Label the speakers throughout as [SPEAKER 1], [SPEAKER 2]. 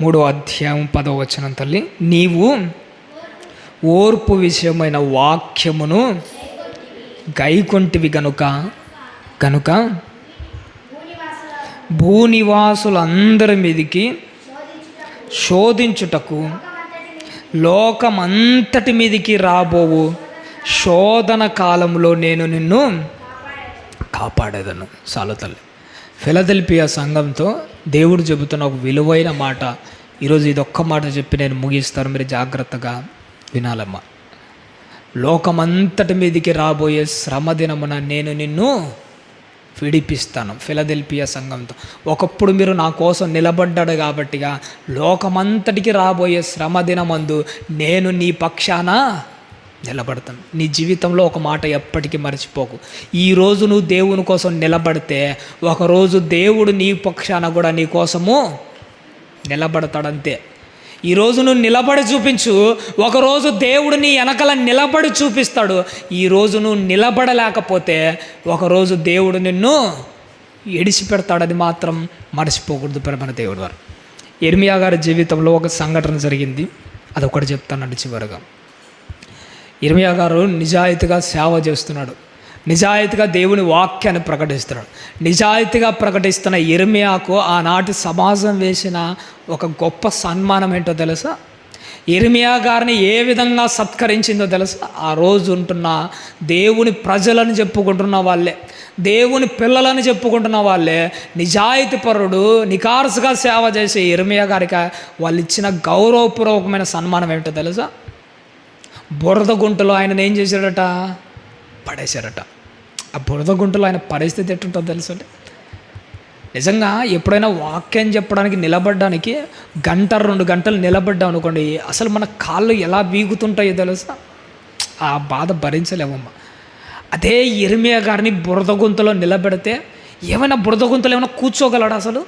[SPEAKER 1] మూడో అధ్యాయం పదో వచనం తల్లి. నీవు ఓర్పు విషయమైన వాక్యమును గైకొంటివి గనుక కనుక భూనివాసులందరి మీదికి శోధించుటకు లోకమంతటి మీదికి రాబోవు. శోధన కాలంలో నేను నిన్ను కాపాడేదను. సాలు తల్లి. ఫిలదెల్పియా సంఘంతో దేవుడు చెబుతున్న ఒక విలువైన మాట. ఈరోజు ఇది ఒక్క మాట చెప్పి నేను ముగిస్తాను. మీరు జాగ్రత్తగా వినాలమ్మా. లోకమంతటి మీదికి రాబోయే శ్రమ దినమున నేను నిన్ను విడిపిస్తాను ఫిలదెల్పియా సంఘంతో. ఒకప్పుడు మీరు నా కోసం నిలబడ్డాడు కాబట్టిగా లోకమంతటికి రాబోయే శ్రమ దినమందు నేను నీ పక్షాన నిలబడతాను. నీ జీవితంలో ఒక మాట ఎప్పటికీ మర్చిపోకు. ఈరోజు నువ్వు దేవుని కోసం నిలబడితే ఒకరోజు దేవుడు నీ పక్షాన కూడా నీ కోసము నిలబడతాడంతే. ఈరోజు నువ్వు నిలబడి చూపించు ఒకరోజు దేవుడు నీ వెనకల నిలబడి చూపిస్తాడు. ఈరోజు నువ్వు నిలబడలేకపోతే ఒకరోజు దేవుడు నిన్ను ఎడిసిపెడతాడు అది మాత్రం మర్చిపోకూడదు ప్రమణ దేవుడు వారు. ఎర్మియా గారి జీవితంలో ఒక సంఘటన జరిగింది. అదొకటి చెప్తానండి చివరిగా. ఇర్మియా గారు నిజాయితీగా సేవ చేస్తున్నాడు. నిజాయితీగా దేవుని వాక్యాన్ని ప్రకటిస్తున్నాడు. నిజాయితీగా ప్రకటిస్తున్న ఇర్మియాకు ఆనాటి సమాజం వేసిన ఒక గొప్ప సన్మానం ఏంటో తెలుసా? ఇర్మియా గారిని ఏ విధంగా సత్కరించిందో తెలుసా? ఆ రోజు ఉంటున్న దేవుని ప్రజలను చెప్పుకుంటున్న వాళ్ళే దేవుని పిల్లలని చెప్పుకుంటున్న వాళ్ళే నిజాయితీపరుడు నికార్సుగా సేవ చేసే ఇర్మియా గారికి వాళ్ళు ఇచ్చిన గౌరవపూర్వకమైన సన్మానం ఏంటో తెలుసా? బురద గుంటలో ఆయన ఏం చేశాడట? పడేశారట ఆ బురద గుంటలో ఆయన పరిస్థితి ఎట్టుంటుందో తెలుసు నిజంగా ఎప్పుడైనా వాక్యం చెప్పడానికి నిలబడడానికి గంట రెండు గంటలు నిలబడ్డాం అనుకోండి అసలు మన కాళ్ళు ఎలా వీగుతుంటాయో తెలుసా? ఆ బాధ భరించలేమమ్మా. అదే ఇర్మియా గారిని బురద గుంతలో నిలబెడితే ఏమైనా బురద గుంతలో ఏమైనా కూర్చోగలడా అసలు?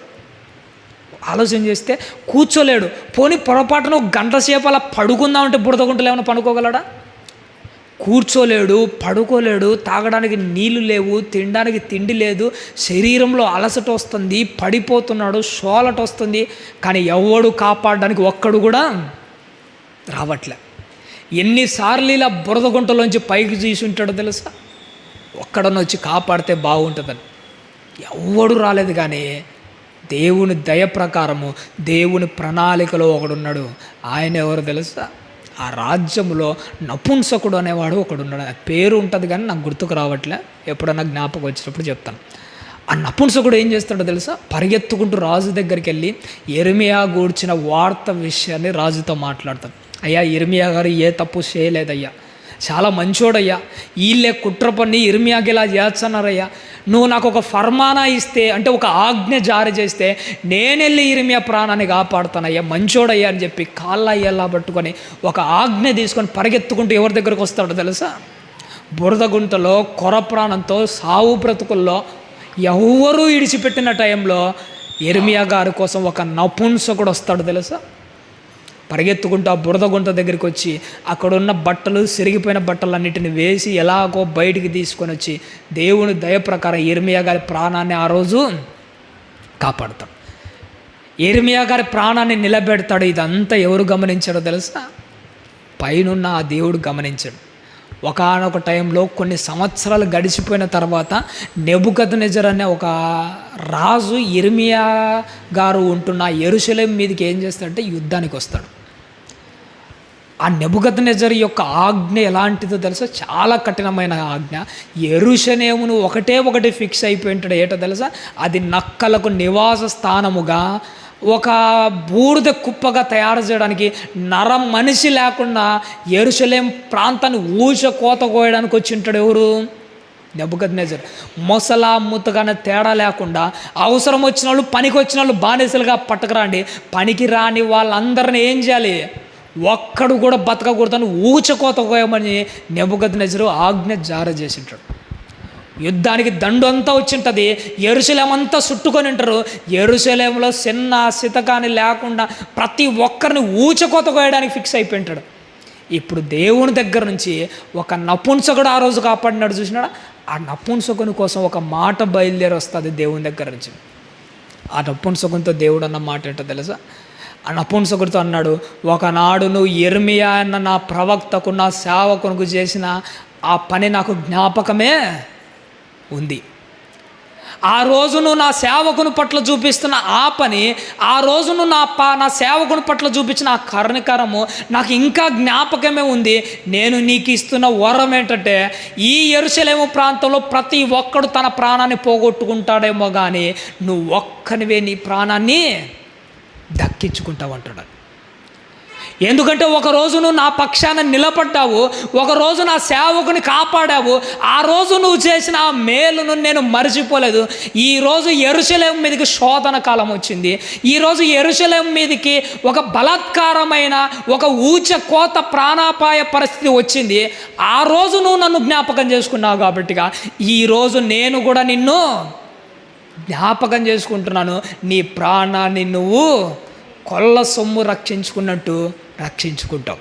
[SPEAKER 1] ఆలోచన చేస్తే కూర్చోలేడు. పోనీ పొరపాటున ఒక గంట సేపు అలా పడుకుందామంటే అంటే గుంటలు ఏమైనా పడుకోగలడా? కూర్చోలేడు పడుకోలేడు తాగడానికి నీళ్ళు లేవు తినడానికి తిండి లేదు శరీరంలో అలసట వస్తుంది పడిపోతున్నాడు షోలట వస్తుంది కానీ ఎవడు కాపాడడానికి ఒక్కడు కూడా రావట్లే. ఎన్నిసార్లు ఇలా బురద గుంటలోంచి పైకి తీసి ఉంటాడో తెలుసా? ఒక్కడనొచ్చి కాపాడితే బాగుంటుందని. ఎవ్వడు రాలేదు కానీ దేవుని దయ ప్రకారము దేవుని ప్రణాళికలో ఒకడున్నాడు. ఆయన ఎవరు తెలుసా? ఆ రాజ్యంలో నపుంసకుడు అనేవాడు ఒకడున్నాడు. ఆ పేరు ఉంటుంది కానీ నాకు గుర్తుకు రావట్లే. ఎప్పుడన్నా జ్ఞాపకం వచ్చినప్పుడు చెప్తాను. ఆ నపుంసకుడు ఏం చేస్తాడో తెలుసా? పరిగెత్తుకుంటూ రాజు దగ్గరికి వెళ్ళి ఎరిమియా గూడ్చిన వార్త విషయాన్ని రాజుతో మాట్లాడతాడు. అయ్యా ఎరిమియా గారు ఏ తప్పు చేయలేదయ్యా. చాలా మంచోడయ్యా. వీళ్ళే కుట్ర పని ఇర్మియాకి ఇలా చేస్తున్నారయ్యా. నువ్వు నాకు ఒక ఫర్మానా ఇస్తే అంటే ఒక ఆజ్ఞ జారీ చేస్తే నేనెళ్ళి ఇరిమియా ప్రాణాన్ని కాపాడుతానయ్యా. మంచోడయ్యా అని చెప్పి కాళ్ళ అయ్యేలా పట్టుకొని ఒక ఆజ్ఞ తీసుకొని పరిగెత్తుకుంటూ ఎవరి దగ్గరకు వస్తాడో తెలుసా? బురద గుంటలో కొర ప్రాణంతో సావు బ్రతుకుల్లో ఎవరూ ఇడిచిపెట్టిన టైంలో ఎర్మియా గారి కోసం ఒక నపుంసకుడు వస్తాడు తెలుసా? పరిగెత్తుకుంటూ ఆ బురద గుంట దగ్గరికి వచ్చి అక్కడున్న బట్టలు సిరిగిపోయిన బట్టలన్నిటిని వేసి ఎలాగో బయటికి తీసుకొని వచ్చి దేవుని దయ ప్రకారం ఇర్మియా గారి ప్రాణాన్ని ఆ రోజు కాపాడతాడు. ఇర్మియా గారి ప్రాణాన్ని నిలబెడతాడు. ఇదంతా ఎవరు గమనించాడో తెలుసా? పైనున్న ఆ దేవుడు గమనించాడు. ఒకనొక టైంలో కొన్ని సంవత్సరాలు గడిచిపోయిన తర్వాత నెబుకద్ నిజర్ అనే ఒక రాజు ఇర్మియా గారు ఉంటున్న ఎరుశలేం మీదకి ఏం చేస్తాడంటే యుద్ధానికి వస్తాడు. ఆ నెబుగద్ నెజర్ యొక్క ఆజ్ఞ ఎలాంటిదో తెలుసా? చాలా కఠినమైన ఆజ్ఞ. ఎరుషనేమును ఒకటే ఒకటి ఫిక్స్ అయిపోయింటాడు ఏటో తెలుసా? అది నక్కలకు నివాస స్థానముగా ఒక బూడిద కుప్పగా తయారు చేయడానికి నరం మనిషి లేకుండా ఎరుసలేం ప్రాంతాన్ని ఊచ కోత కోయడానికి వచ్చి ఉంటాడు ఎవరు? నెబ్బగద్ నెజర్ మొసలా ముతగానే తేడా లేకుండా అవసరం వచ్చిన వాళ్ళు పనికి వచ్చిన వాళ్ళు బానిసలుగా పట్టుకురండి. పనికి రాని వాళ్ళందరిని ఏం చేయాలి? ఒక్కడు కూడా బతకకూడదని ఊచకోత కోయమని నెబుగద్ నజరు ఆజ్ఞ జార చేసింటాడు. యుద్ధానికి దండంతా వచ్చింటుంది. ఎరుశలేమంతా చుట్టుకొని ఉంటారు. ఎరుసలేంలో చిన్న సితకాని లేకుండా ప్రతి ఒక్కరిని ఊచకోత కోయడానికి ఫిక్స్ అయిపోయింటాడు. ఇప్పుడు దేవుని దగ్గర నుంచి ఒక నపుంసకుడు ఆ రోజు కాపాడినాడు చూసినాడా? ఆ నపుంసకుని కోసం ఒక మాట బయలుదేరి వస్తుంది దేవుని దగ్గర నుంచి. ఆ నపుంసకునితో దేవుడు అన్న మాట ఏంటో తెలుసా? ఆ నపుంసకుడితో అన్నాడు ఒకనాడు నువ్వు ఎర్మియా అన్న నా ప్రవక్తకు నా సేవకునికి చేసిన ఆ పని నాకు జ్ఞాపకమే ఉంది. ఆ రోజు నువ్వు నా సేవకుని పట్ల చూపిస్తున్న ఆ పని ఆ రోజు నువ్వు నా పా నా సేవకుని పట్ల చూపించిన ఆ కరుణకరము నాకు ఇంకా జ్ఞాపకమే ఉంది. నేను నీకు ఇస్తున్న వరం ఏంటంటే ఈ ఎరుసలేము ప్రాంతంలో ప్రతి ఒక్కడు తన ప్రాణాన్ని పోగొట్టుకుంటాడేమో కానీ నువ్వు ఒక్కనివే నీ ప్రాణాన్ని దక్కించుకుంటావు అంటున్నాడు. ఎందుకంటే ఒక రోజు నువ్వు నా పక్షాన నిలబడ్డావు ఒక రోజు నా సేవకుని కాపాడావు ఆ రోజు నువ్వు చేసిన ఆ మేలును నేను మర్చిపోలేదు. ఈ రోజు ఎరుసలేం మీదకి శోధన కాలం వచ్చింది. ఈరోజు ఎరుసలేం మీదకి ఒక బలాత్కారమైన ఒక ఊచ కోత ప్రాణాపాయ పరిస్థితి వచ్చింది. ఆ రోజు నువ్వు నన్ను జ్ఞాపకం చేసుకున్నావు కాబట్టిగా ఈరోజు నేను కూడా నిన్ను జ్ఞాపకం చేసుకుంటున్నాను. నీ ప్రాణాన్ని నువ్వు కొల్ల సొమ్ము రక్షించుకున్నట్టు రక్షించుకుంటాం.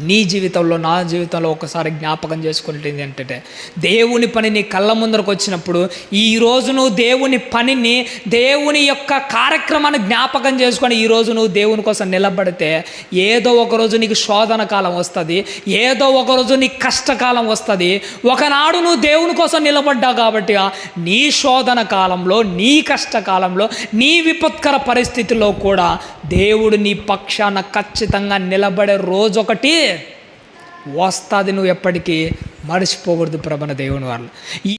[SPEAKER 1] నీ జీవితంలో నా జీవితంలో ఒకసారి జ్ఞాపకం చేసుకునేది ఏంటంటే దేవుని పని నీ కళ్ళ ముందరకు వచ్చినప్పుడు ఈరోజు నువ్వు దేవుని పనిని దేవుని యొక్క కార్యక్రమాన్ని జ్ఞాపకం చేసుకొని ఈరోజు నువ్వు దేవుని కోసం నిలబడితే ఏదో ఒకరోజు నీకు శోధన కాలం వస్తుంది ఏదో ఒక రోజు నీకు కష్టకాలం వస్తుంది. ఒకనాడు నువ్వు దేవుని కోసం నిలబడ్డావు కాబట్టి నీ శోధన కాలంలో నీ కష్టకాలంలో నీ విపత్కర పరిస్థితిలో కూడా దేవుడు నీ పక్షాన ఖచ్చితంగా నిలబడే రోజు ఒకటి వస్తుంది నువ్వు ఎప్పటికీ మర్చిపోకూడదు ప్రభన దేవుని వాళ్ళు ఈ